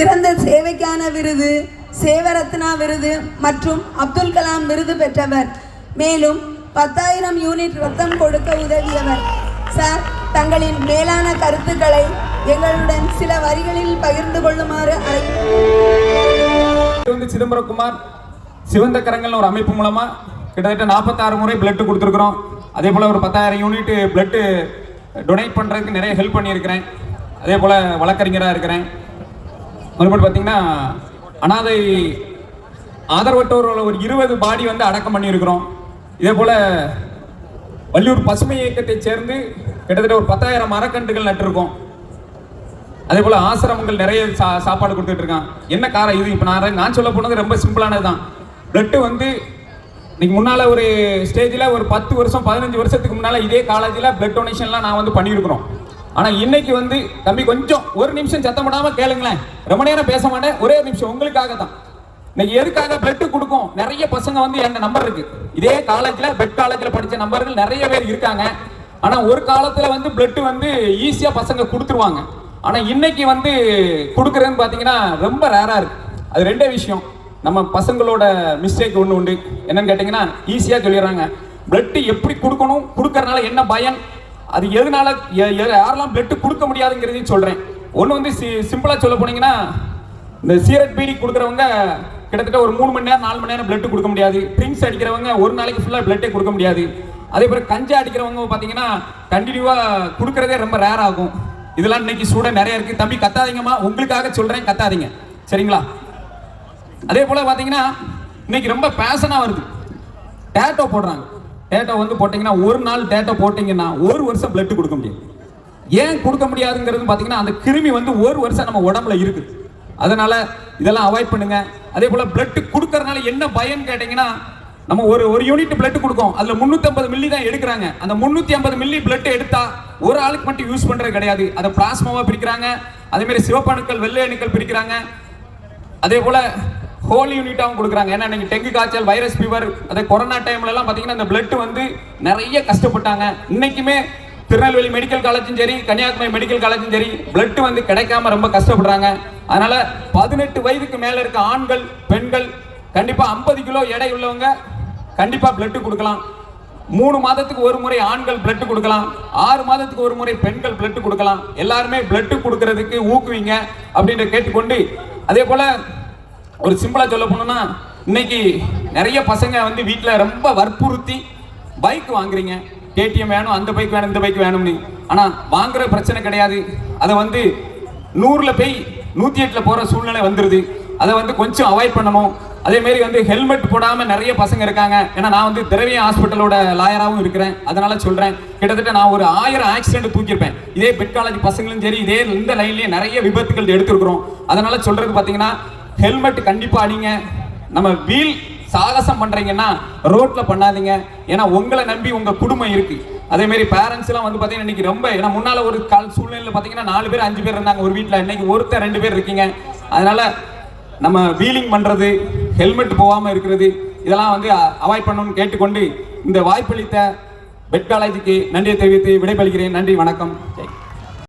சிறந்த சேவைக்கான விருது சேவரத்னா விருது மற்றும் அப்துல் கலாம் விருது பெற்றவர். மேலும் பத்தாயிரம் யூனிட் ரத்தம் கொடுக்க உதவியவர். சார் தங்களின் மேலான கருத்துக்களை எங்களுடன் சில வரிகளில் பகிர்ந்து கொள்ளுமாறு வந்து சிதம்பரகுமார் சிவந்த கரங்கள் ஒரு அமைப்பு மூலமா கிட்டத்தட்ட நாற்பத்தாறு முறை பிளட் கொடுத்துருக்குறோம். அதே போல் ஒரு பத்தாயிரம் யூனிட் பிளட்டு டொனேட் பண்ணுறதுக்கு நிறைய ஹெல்ப் பண்ணியிருக்கிறேன். அதே போல் வழக்கறிஞராக இருக்கிறேன். மறுபடி பார்த்தீங்கன்னா அனாதை ஆதரவற்றோரோட ஒரு இருபது பாடி வந்து அடக்கம் பண்ணியிருக்கிறோம். இதே போல் வள்ளியூர் பசுமை இயக்கத்தை சேர்ந்து கிட்டத்தட்ட ஒரு பத்தாயிரம் மரக்கன்றுகள் நட்டிருக்கோம். அதே போல் ஆசிரமங்கள் நிறைய சா சாப்பாடு கொடுத்துட்டு இருக்கான் என்ன காரணம் இது? இப்போ நான் நான் சொல்ல போனது ரொம்ப சிம்பிளானது தான். பிளட்டு வந்து இன்னைக்கு முன்னால் ஒரு ஸ்டேஜில் ஒரு பத்து வருஷம் பதினஞ்சு வருஷத்துக்கு முன்னால் இதே காலேஜில் பிளட் டொனேஷன்லாம் நான் வந்து பண்ணியிருக்கிறோம். ஆனால் இன்னைக்கு வந்து தம்பி கொஞ்சம் ஒரு நிமிஷம் சத்தம் போடாம கேளுங்களேன். ரொம்ப நேரம் பேச மாட்டேன். ஒரே ஒரு நிமிஷம் உங்களுக்காக தான். இன்னைக்கு எதுக்காக பெட்டு கொடுக்கும்? நிறைய பசங்க வந்து என் நம்பர் இருக்கு. இதே காலேஜ்ல பெட் காலேஜ்ல படிச்ச நம்பர்கள் நிறைய பேர் இருக்காங்க. ஆனா ஒரு காலத்துல வந்து பிளட் வந்து ஈஸியா பசங்க கொடுத்துருவாங்க. ஆனா இன்னைக்கு வந்து கொடுக்குறேன்னு பாத்தீங்கன்னா ரொம்ப ரேரா இருக்கு. அது ரெண்டே விஷயம். நம்ம பசங்களோட மிஸ்டேக் ஒன்று உண்டு. என்னன்னு கேட்டிங்கன்னா ஈஸியா சொல்லிடுறாங்க. பிளட் எப்படி கொடுக்கணும்? கொடுக்கறதுனால என்ன பயன்? அது எதனால யாரெல்லாம் பிளட் கொடுக்க முடியாதுங்கிறதையும் சொல்கிறேன் ஒன்று வந்து சி- சிம்பிளாக சொல்ல போனீங்கன்னா இந்த சீரட் பீடி கொடுக்குறவங்க கிட்டத்தட்ட ஒரு மூணு மணி நேரம் நாலு மணி நேரம் பிளட் கொடுக்க முடியாது. ட்ரிங்க்ஸ் அடிக்கிறவங்க ஒரு நாளைக்கு ஃபுல்லாக பிளட்டே கொடுக்க முடியாது. அதே போல் கஞ்சா அடிக்கிறவங்க பார்த்தீங்கன்னா கண்டினியூவாக கொடுக்குறதே ரொம்ப ரேர் ஆகும். இதெல்லாம் இன்னைக்கு சூட நிறைய இருக்குது தம்பி கத்தாதீங்கம்மா. உங்களுக்காக சொல்கிறேன் கத்தாதீங்க. சரிங்களா? அதே போல் பார்த்தீங்கன்னா இன்னைக்கு ரொம்ப பேஷனாக வருது. டேட்டோ போடுறாங்க. டேட்டா வந்து போட்டிங்கன்னா ஒரு நாள் டேட்டா போட்டிங்கன்னா ஒரு வருஷம் பிளட் கொடுக்க முடியாது ஏன் கொடுக்க முடியாதுங்கிறது பார்த்தீங்கன்னா அந்த கிருமி வந்து ஒரு வருஷம் நம்ம உடம்புல இருக்குது அதனால் இதெல்லாம் அவாய்ட் பண்ணுங்க. அதே போல் பிளட் கொடுக்கறதுனால என்ன பயன் கேட்டிங்கன்னா நம்ம ஒரு ஒரு யூனிட் பிளட் கொடுக்கும். அதில் முந்நூற்றம்பது மில்லி தான் எடுக்கிறாங்க. அந்த 350 மில்லி பிளட் எடுத்தா ஒரு ஆளுக்கு மட்டும் யூஸ் பண்ணுறது கிடையாது. அதை பிளாஸ்மாவாக பிரிக்கிறாங்க. அதேமாரி சிவப்பணுக்கள் வெள்ளை அணுக்கள் பிரிக்கிறாங்க. அதே போல் ஹோல் யூனிட்டாகவும் கொடுக்குறாங்க. ஏன்னா இன்னைக்கு டெங்கு காய்ச்சல் வைரஸ் ஃபீவர் அந்த கொரோனா டைம்லலாம் பார்த்தீங்கன்னா இந்த பிளட் வந்து நிறைய கஷ்டப்பட்டாங்க. இன்னைக்குமே திருநெல்வேலி மெடிக்கல் காலேஜும் சரி கன்னியாகுமரி மெடிக்கல் காலேஜும் சரி பிளட் வந்து கிடைக்காம ரொம்ப கஷ்டப்படுறாங்க. அதனால பதினெட்டு வயதுக்கு மேலே இருக்க ஆண்கள் பெண்கள் கண்டிப்பாக ஐம்பது கிலோ எடை உள்ளவங்க கண்டிப்பாக பிளட்டு கொடுக்கலாம். மூணு மாதத்துக்கு ஒரு முறை ஆண்கள் பிளட்டு கொடுக்கலாம். ஆறு மாதத்துக்கு ஒரு முறை பெண்கள் பிளட்டு கொடுக்கலாம். எல்லாருமே பிளட்டு கொடுக்கறதுக்கு ஊக்குவிங்க அப்படின்ற கேட்டுக்கொண்டு அதே போல் ஒரு சிம்பிளாக சொல்ல போனோம்னா இன்னைக்கு நிறைய பசங்க வந்து வீட்டில் ரொம்ப வற்புறுத்தி பைக் வாங்குறீங்க. கேடிஎம் வேணும் அந்த பைக் வேணும் இந்த பைக் வேணும்னு. ஆனால் வாங்குற பிரச்சனை கிடையாது. அதை வந்து நூறில் போய் நூற்றி எட்டில் போகிற சூழ்நிலை வந்துடுது அதை வந்து கொஞ்சம் அவாய்ட் பண்ணணும். அதேமாரி வந்து ஹெல்மெட் போடாமல் நிறைய பசங்க இருக்காங்க. ஏன்னா நான் வந்து திரவிய ஹாஸ்பிட்டலோட லாயராகவும் இருக்கிறேன். அதனால சொல்கிறேன் கிட்டத்தட்ட நான் ஒரு ஆயிரம் ஆக்சிடென்ட் தூக்கியிருப்பேன். இதே பெட் காலேஜ் பசங்களும் சரி இதே இந்த லைன்லேயே நிறைய விபத்துகள் எடுத்துருக்குறோம். அதனால சொல்கிறது பார்த்தீங்கன்னா ஹெல்மெட் கண்டிப்பா அடிங்க நம்ம வீல் சாகசம் பண்ணுறீங்கன்னா ரோட்டில் பண்ணாதீங்க. ஏன்னா உங்களை நம்பி உங்கள் குடும்பம் இருக்குது அதே மாதிரி வந்து பார்த்தீங்கன்னா இன்னைக்கு ரொம்ப ஏன்னா முன்னால் ஒரு கால் சூழ்நிலையில் பார்த்தீங்கன்னா நாலு பேர் அஞ்சு பேர் இருந்தாங்க ஒரு வீட்டில் இன்னைக்கு ஒருத்தர் ரெண்டு பேர் இருக்கீங்க. அதனால் நம்ம வீலிங் பண்ணுறது ஹெல்மெட் போகாமல் இருக்கிறது இதெல்லாம் வந்து அவாய்ட் பண்ணணும்னு கேட்டுக்கொண்டு இந்த வாய்ப்பளித்த பெட் காலேஜுக்கு நன்றியை தெரிவித்து விடைபெறுகிறேன். நன்றி வணக்கம். ஜெய்